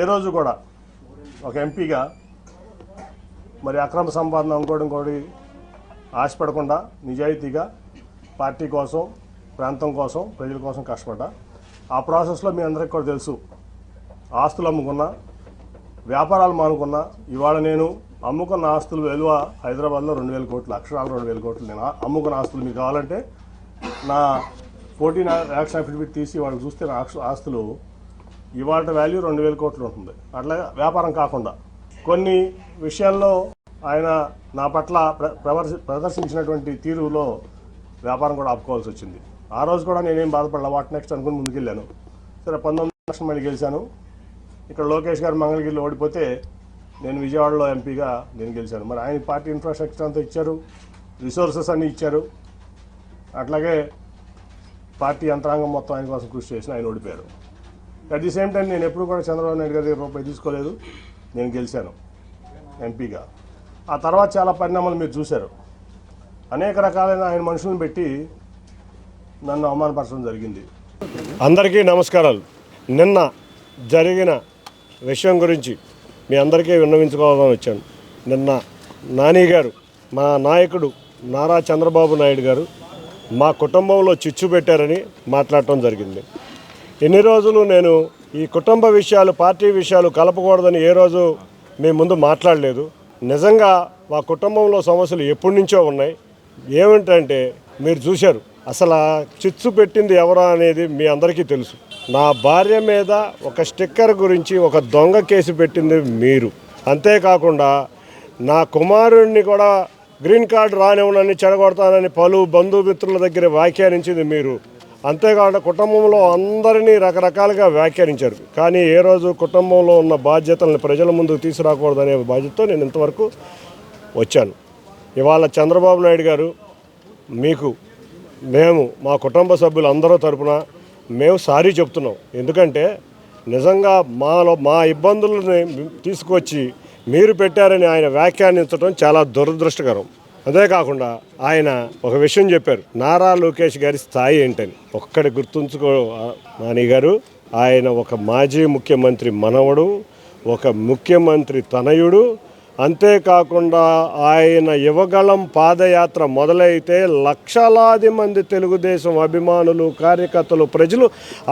ఏ రోజు కూడా ఒక ఎంపీగా మరి అక్రమ సంపాదన ఇంకోటి ఇంకోటి ఆశపడకుండా నిజాయితీగా పార్టీ కోసం ప్రాంతం కోసం ప్రజల కోసం కష్టపడ్డా. ఆ ప్రాసెస్లో మీ అందరికీ కూడా తెలుసు. ఆస్తులు అమ్ముకున్నా వ్యాపారాలు మానుకున్నా ఇవాళ నేను అమ్ముకున్న ఆస్తుల విలువ హైదరాబాద్లో రెండు వేల కోట్లు అక్షరాలు రెండు వేల కోట్లు నేను అమ్ముకున్న ఆస్తులు మీకు కావాలంటే నా ఫోర్టీన్ యాక్షన్ అఫిడవిట్ తీసి వాళ్ళకి చూస్తే నా ఆస్తులు ఇవాళ వాల్యూ రెండు వేల కోట్లు ఉంటుంది. అట్లా వ్యాపారం కాకుండా. కొన్ని విషయాల్లో ఆయన నా పట్ల ప్ర- ప్రదర్శించినటువంటి తీరులో వ్యాపారం కూడా ఆపుకోవాల్సి వచ్చింది. ఆ రోజు కూడా నేనేం బాధపడలే. వాట్ నెక్స్ట్ అనుకుని ముందుకెళ్ళాను. సరే పంతొమ్మిది లక్షల మంది గెలిచాను. ఇక్కడ లోకేష్ గారు మంగళగిరిలో ఓడిపోతే నేను విజయవాడలో ఎంపీగా నేను గెలిచాను. మరి ఆయన పార్టీ ఇన్ఫ్రాస్ట్రక్చర్ అంతా ఇచ్చారు. రిసోర్సెస్ అన్నీ ఇచ్చారు. అట్లాగే పార్టీ యంత్రాంగం మొత్తం ఆయన కోసం కృషి చేసిన ఆయన ఓడిపోయారు. అట్ ది సేమ్ టైం నేను ఎప్పుడు కూడా చంద్రబాబు నాయుడు గారి రూపాయి తీసుకోలేదు. నేను గెలిచాను ఎంపీగా. ఆ తర్వాత చాలా పరిణామాలు మీరు చూశారు. అనేక రకాలైన ఆయన మనుషులను పెట్టి నన్ను అవమానపరచడం జరిగింది. అందరికీ నమస్కారాలు. నిన్న జరిగిన విషయం గురించి మీ అందరికీ విన్నవించుకోవాలని వచ్చాను. నిన్న నాని గారు మా నాయకుడు నారా చంద్రబాబు నాయుడు గారు మా కుటుంబంలో చిచ్చు పెట్టారని మాట్లాడటం జరిగింది. ఎన్ని రోజులు నేను ఈ కుటుంబ విషయాలు పార్టీ విషయాలు కలపకూడదని ఏ రోజు మీ ముందు మాట్లాడలేదు. నిజంగా మా కుటుంబంలో సమస్యలు ఎప్పటి నుంచో ఉన్నాయి. ఏమిటంటే మీరు చూశారు అసలు చిచ్చు పెట్టింది ఎవరా అనేది మీ అందరికీ తెలుసు. నా భార్య మీద ఒక స్టిక్కర్ గురించి ఒక దొంగ కేసు పెట్టింది మీరు. అంతేకాకుండా నా కుమారుడిని కూడా గ్రీన్ కార్డు రానివ్వనని చెడగొడతానని పలు బంధుమిత్రుల దగ్గర వ్యాఖ్యానించింది మీరు. అంతేకాకుండా కుటుంబంలో అందరినీ రకరకాలుగా వ్యాఖ్యానించారు కానీ ఏ రోజు కుటుంబంలో ఉన్న బాధ్యతలను ప్రజల ముందుకు తీసుకురాకూడదనే బాధ్యతతో నేను ఇంతవరకు వచ్చాను. ఇవాళ చంద్రబాబు నాయుడు గారు మీకు మేము మా కుటుంబ సభ్యులు అందరూ తరపున మేము సారీ చెప్తున్నాం. ఎందుకంటే నిజంగా మాలో మా ఇబ్బందులని తీసుకొచ్చి మీరు పెట్టారని ఆయన వ్యాఖ్యానించడం చాలా దురదృష్టకరం. అంతేకాకుండా ఆయన ఒక విషయం చెప్పారు. నారా లోకేష్ గారి స్థాయి ఏంటని. ఒక్కడి గుర్తుంచుకో నాని గారు ఆయన ఒక మాజీ ముఖ్యమంత్రి మనవడు ఒక ముఖ్యమంత్రి తనయుడు అంతేకాకుండా ఆయన యువగళం పాదయాత్ర మొదలైతే లక్షలాది మంది తెలుగుదేశం అభిమానులు కార్యకర్తలు ప్రజలు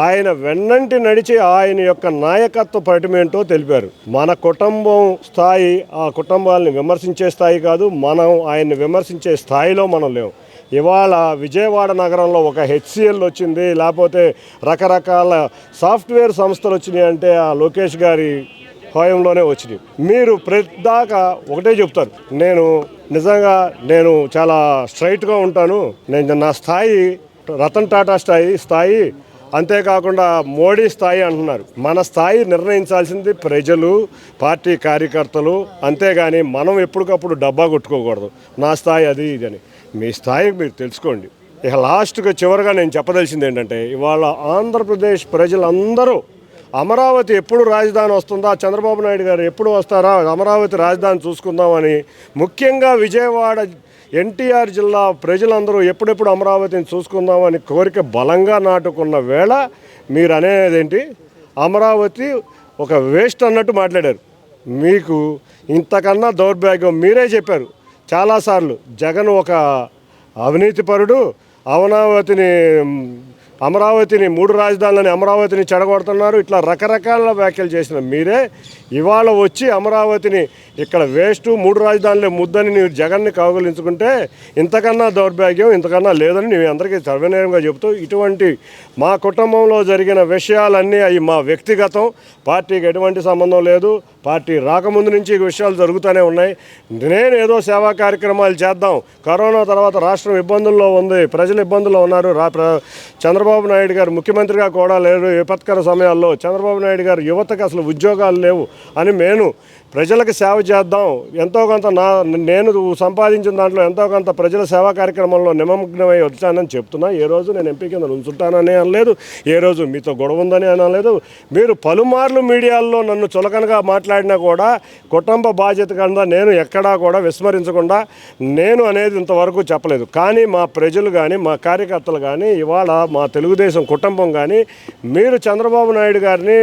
ఆయన వెన్నంటి నడిచి ఆయన యొక్క నాయకత్వ పటిమేంటో తెలిపారు. మన కుటుంబం స్థాయి ఆ కుటుంబాలను విమర్శించే స్థాయి కాదు మనం ఆయన్ని విమర్శించే స్థాయిలో మనం లేవు. ఇవాళ విజయవాడ నగరంలో ఒక హెచ్సిఎల్ వచ్చింది లేకపోతే రకరకాల సాఫ్ట్వేర్ సంస్థలు వచ్చినాయి అంటే ఆ లోకేష్ గారి హోయంలోనే వచ్చినాయి మీరు ప్రతిదాకా ఒకటే చెప్తారు. నేను నిజంగా నేను చాలా స్ట్రైట్గా ఉంటాను. నేను నా స్థాయి రతన్ టాటా స్థాయి స్థాయి అంతేకాకుండా మోడీ స్థాయి అంటున్నారు. మన స్థాయి నిర్ణయించాల్సింది ప్రజలు పార్టీ కార్యకర్తలు. అంతేగాని మనం ఎప్పటికప్పుడు డబ్బా కొట్టుకోకూడదు. నా స్థాయి అది ఇది అని. మీ స్థాయి మీరు తెలుసుకోండి. ఇక లాస్ట్గా చివరిగా నేను చెప్పదలిసింది ఏంటంటే ఇవాళ ఆంధ్రప్రదేశ్ ప్రజలందరూ అమరావతి ఎప్పుడు రాజధాని వస్తుందా? చంద్రబాబు నాయుడు గారు ఎప్పుడు వస్తారా? అమరావతి రాజధాని చూసుకుందామని. ముఖ్యంగా విజయవాడ ఎన్టీఆర్ జిల్లా ప్రజలందరూ ఎప్పుడెప్పుడు అమరావతిని చూసుకుందామని కోరిక బలంగా నాటుకున్న వేళ మీరు అనేది ఏంటి అమరావతి ఒక వేస్ట్ అన్నట్టు మాట్లాడారు. మీకు ఇంతకన్నా దౌర్భాగ్యం మీరే చెప్పారు. చాలాసార్లు జగన్ ఒక అవినీతిపరుడు అమరావతిని అమరావతిని మూడు రాజధానులని అమరావతిని చెడగొడుతున్నారు. ఇట్లా రకరకాల వ్యాఖ్యలు చేసిన మీరే ఇవాళ వచ్చి అమరావతిని ఇక్కడ వేస్ట్ మూడు రాజధానులే ముద్దని మీరు జగన్ని కౌగలించుకుంటే ఇంతకన్నా దౌర్భాగ్యం ఇంతకన్నా లేదని నేను అందరికీ సర్వనీయంగా చెబుతూ ఇటువంటి మా కుటుంబంలో జరిగిన విషయాలన్నీ అవి మా వ్యక్తిగతం పార్టీకి ఎటువంటి సంబంధం లేదు. పార్టీ రాకముందు నుంచి ఈ విషయాలు జరుగుతూనే ఉన్నాయి. నేను ఏదో సేవా కార్యక్రమాలు చేద్దాం. కరోనా తర్వాత రాష్ట్రం ఇబ్బందుల్లో ఉంది. ప్రజలు ఇబ్బందుల్లో ఉన్నారు. రా చంద్రబాబు నాయుడు గారు ముఖ్యమంత్రిగా కూడా లేరు. విపత్కర సమయాల్లో చంద్రబాబు నాయుడు గారు యువతకు అసలు ఉద్యోగాలు లేవు అని నేను ప్రజలకు సేవ చేద్దాం. ఎంతో కొంత నా నేను సంపాదించిన దాంట్లో ఎంతో కొంత ప్రజల సేవా కార్యక్రమంలో నిమగ్నమై వచ్చానని చెప్తున్నా. ఏ రోజు నేను ఎంపీ కింద ఉంచుంటానని అనలేదు. ఏ రోజు మీతో గొడవ ఉందని అనలేదు. మీరు పలుమార్లు మీడియాల్లో నన్ను చులకనగా మాట్లాడినా కూడా కుటుంబ బాధ్యత కింద నేను ఎక్కడా కూడా విస్మరించకుండా నేను అనేది ఇంతవరకు చెప్పలేదు. కానీ మా ప్రజలు కానీ మా కార్యకర్తలు కానీ ఇవాళ మా తెలుగుదేశం కుటుంబం కానీ మీరు చంద్రబాబు నాయుడు గారిని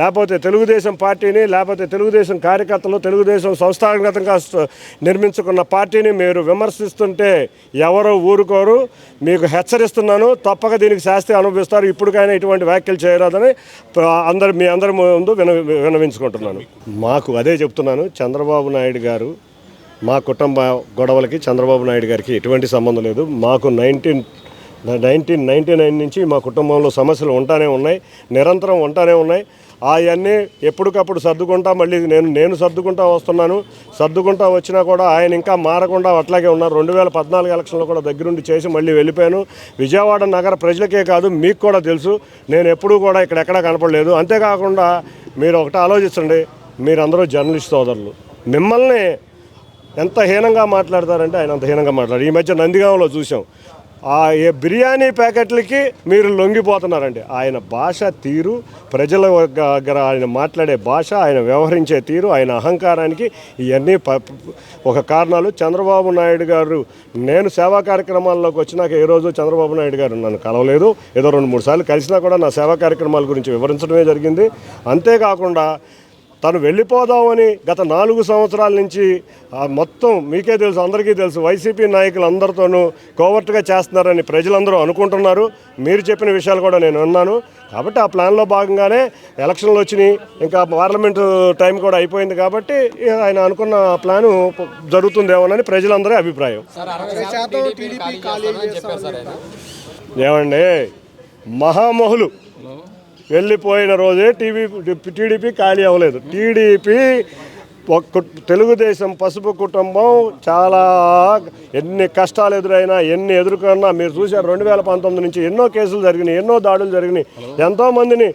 లేకపోతే తెలుగుదేశం పార్టీని లేకపోతే తెలుగుదేశం కార్యకర్తలు తెలుగుదేశం సంస్థాగతంగా నిర్మించుకున్న పార్టీని మీరు విమర్శిస్తుంటే ఎవరో ఊరుకోరు. మీకు హెచ్చరిస్తున్నాను. తప్పక దీనికి శాస్తి అనుభవిస్తారు. ఇప్పటికైనా ఇటువంటి వ్యాఖ్యలు చేయరాదని అందరు మీ అందరి ముందు విన వినవించుకుంటున్నాను. మాకు అదే చెప్తున్నాను చంద్రబాబు నాయుడు గారు మా కుటుంబ గొడవలకి చంద్రబాబు నాయుడు గారికి ఎటువంటి సంబంధం లేదు. మాకు నైన్టీన్ నైన్టీన్ నైన్టీ నైన్ నుంచి మా కుటుంబంలో సమస్యలు ఉంటానే ఉన్నాయి నిరంతరం ఉంటానే ఉన్నాయి. అవన్నీ ఎప్పటికప్పుడు సర్దుకుంటా మళ్ళీ నేను నేను సర్దుకుంటా వస్తున్నాను. సర్దుకుంటా వచ్చినా కూడా ఆయన ఇంకా మారకుండా అట్లాగే ఉన్నారు. రెండు వేల పద్నాలుగు ఎలక్షన్లో కూడా దగ్గరుండి చేసి మళ్ళీ వెళ్ళిపోయాను. విజయవాడ నగర ప్రజలకే కాదు మీకు కూడా తెలుసు. నేను ఎప్పుడూ కూడా ఇక్కడ ఎక్కడా కనపడలేదు. అంతేకాకుండా మీరు ఒకటి ఆలోచించండి మీరందరూ జర్నలిస్ట్ సోదరులు. మిమ్మల్ని ఎంత హీనంగా మాట్లాడతారంటే ఆయన అంత హీనంగా మాట్లాడారు. ఈ మధ్య నందిగాంలో చూసాం ఆ ఏ బిర్యానీ ప్యాకెట్లకి మీరు లొంగిపోతున్నారండి. ఆయన భాష తీరు ప్రజల దగ్గర ఆయన మాట్లాడే భాష ఆయన వ్యవహరించే తీరు ఆయన అహంకారానికి ఇవన్నీ ప ఒక కారణాలు. చంద్రబాబు నాయుడు గారు నేను సేవా కార్యక్రమాల్లోకి వచ్చినాక ఏ రోజు చంద్రబాబు నాయుడు గారు నన్ను కలవలేదు. ఏదో రెండు మూడు సార్లు కలిసినా కూడా నా సేవా కార్యక్రమాల గురించి వివరించడమే జరిగింది. అంతేకాకుండా తను వెళ్ళిపోదామని గత నాలుగు సంవత్సరాల నుంచి మొత్తం మీకే తెలుసు అందరికీ తెలుసు వైసీపీ నాయకులు అందరితోనూ కోవర్ట్గా చేస్తున్నారని ప్రజలందరూ అనుకుంటున్నారు. మీరు చెప్పిన విషయాలు కూడా నేను విన్నాను. కాబట్టి ఆ ప్లాన్లో భాగంగానే ఎలక్షన్లు వచ్చినాయి. ఇంకా పార్లమెంటు టైం కూడా అయిపోయింది కాబట్టి ఆయన అనుకున్న ప్లాను జరుగుతుందేమోనని ప్రజలందరి అభిప్రాయం. ఏమండి మహామహులు. వెళ్ళిపోయిన రోజే టీవీ టీడీపీ ఖాళీ అవ్వలేదు. టీడీపీ తెలుగుదేశం పసుపు కుటుంబం చాలా ఎన్ని కష్టాలు ఎదురైనా ఎన్ని ఎదుర్కొన్నా మీరు చూశారు రెండు వేల పంతొమ్మిది నుంచి ఎన్నో కేసులు జరిగినాయి ఎన్నో దాడులు జరిగినాయి. ఎంతోమందిని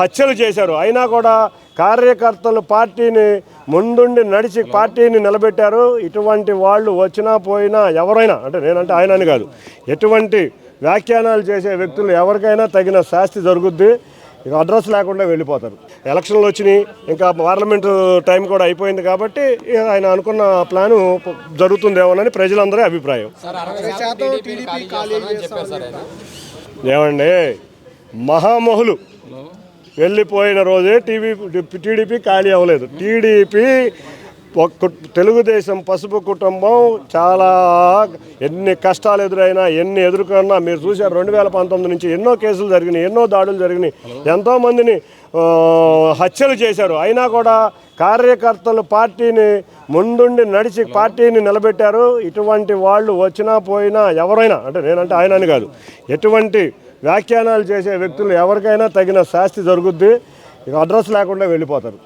హత్యలు చేశారు. అయినా కూడా కార్యకర్తలు పార్టీని ముందుండి నడిచి పార్టీని నిలబెట్టారు. ఇటువంటి వాళ్ళు వచ్చినా పోయినా ఎవరైనా అంటే నేనంటే ఆయన అని కాదు ఎటువంటి వ్యాఖ్యానాలు చేసే వ్యక్తులు ఎవరికైనా తగిన శాస్తి జరుగుద్ది ఇక అడ్రస్ లేకుండా వెళ్ళిపోతారు. ఎలక్షన్లు వచ్చినాయి ఇంకా పార్లమెంటు టైం కూడా అయిపోయింది కాబట్టి ఆయన అనుకున్న ప్లాను జరుగుతుందేమోనని ప్రజలందరి అభిప్రాయం. ఏమండి మహామహులు వెళ్ళిపోయిన రోజే టీవీ టీడీపీ ఖాళీ అవ్వలేదు. టీడీపీ తెలుగుదేశం పసుపు కుటుంబం చాలా ఎన్ని కష్టాలు ఎదురైనా ఎన్ని ఎదుర్కొన్నా మీరు చూశారు రెండు వేల పంతొమ్మిది నుంచి ఎన్నో కేసులు జరిగినాయి ఎన్నో దాడులు జరిగినాయి. ఎంతోమందిని హత్యలు చేశారు. అయినా కూడా కార్యకర్తలు పార్టీని ముందుండి నడిచి పార్టీని నిలబెట్టారు. ఇటువంటి వాళ్ళు వచ్చినా పోయినా ఎవరైనా అంటే నేనంటే ఆయన అని కాదు ఎటువంటి వ్యాఖ్యానాలు చేసే వ్యక్తులు ఎవరికైనా తగిన శాస్తి జరుగుద్ది ఇక అడ్రస్ లేకుండా వెళ్ళిపోతారు.